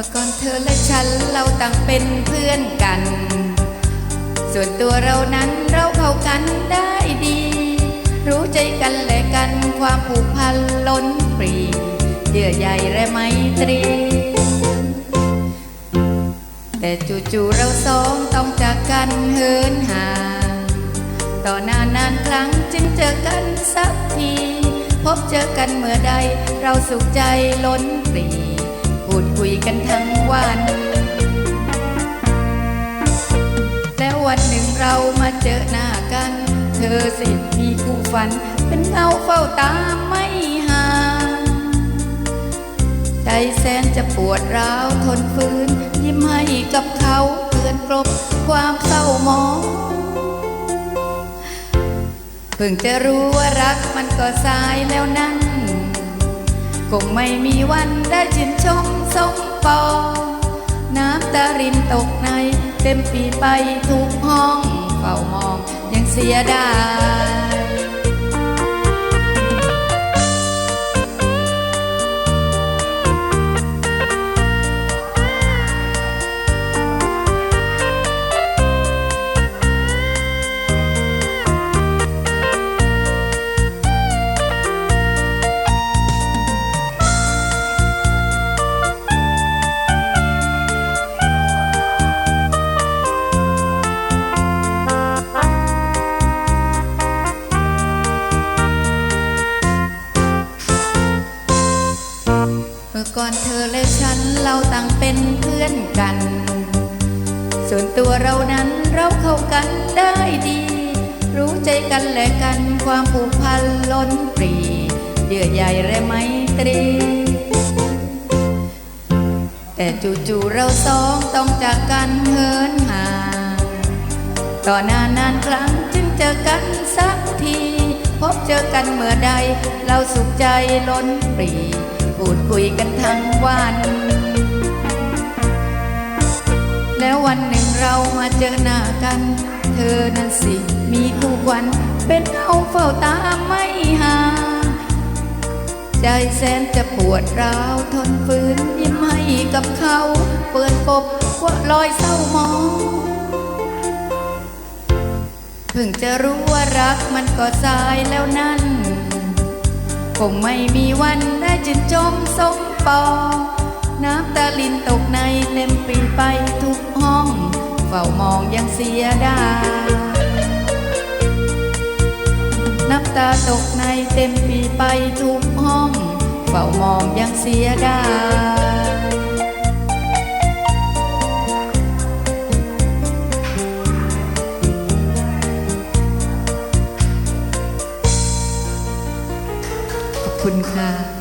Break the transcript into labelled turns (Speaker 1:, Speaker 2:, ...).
Speaker 1: มื่อก่อนเธอและฉันเราต่างเป็นเพื่อนกัน ส่วนตัวเรานั้นเราเข้ากันได้ดี รู้ใจกันและกันความผูกพันล้นปรีเยื่อใยและไมตรี แต่จู่ๆเราสองต้องจากกันเหินห่าง ต่อนานนานๆครั้งจึงเจอกันสักที พบเจอกันเมื่อใดเราสุขใจล้นปรี พูดคุยกันทั้งวัน แล้ววันหนึ่งเรามาเจอหน้ากัน เธอสิมีคู่ฝัน เป็นเงาเฝ้าตามไม่ห่างใจแสนจะปวดร้าวทนฝืนยิ้มให้กับเขาเตือนกลบความเศร้าหมองเพิ่งจะรู้ว่ารักมันก็สายแล้วนั้นคงไม่มีวันได้ชื่นชม สมปองน้ำตารินตกใน เต็มปีไปทุกห้องเฝ้ามองยังเสียดาย ก่อนเธอและฉันเราต่างเป็นเพื่อนกัน ส่วนตัวเรานั้นเราเข้ากันได้ดี รู้ใจกันและกันความผูกพันล้นปรีเยื่อใยและไมตรี แต่จู่ๆเราสองต้องจากกันเหินห่างต่อนานนานๆครั้งจึงเจอกันสักที พบเจอกันเมื่อใด เราสุขใจล้นปรี พูดคุยกันทั้งวัน แล้ววันหนึ่งเรามาเจอหน้ากัน เธอนั้นสิมีคู่ควัน เป็นเอาเฝ้าตามไม่ห่างใจแสนจะปวดร้าวทนฝืนยิ้มให้กับเขา เปิดกบว่ารอยเศร้ามองเพิ่งจะรู้ว่ารักมันก็สายแล้วนั้น คงไม่มีวันได้จินจมสมปอง น้ำตาลินตกในเต็มปีไปทุกห้อง เฝ้ามองยังเสียดายน้ำตาตกในเต็มปีไปทุกห้อง เฝ้ามองยังเสียดาย คุณค่ะ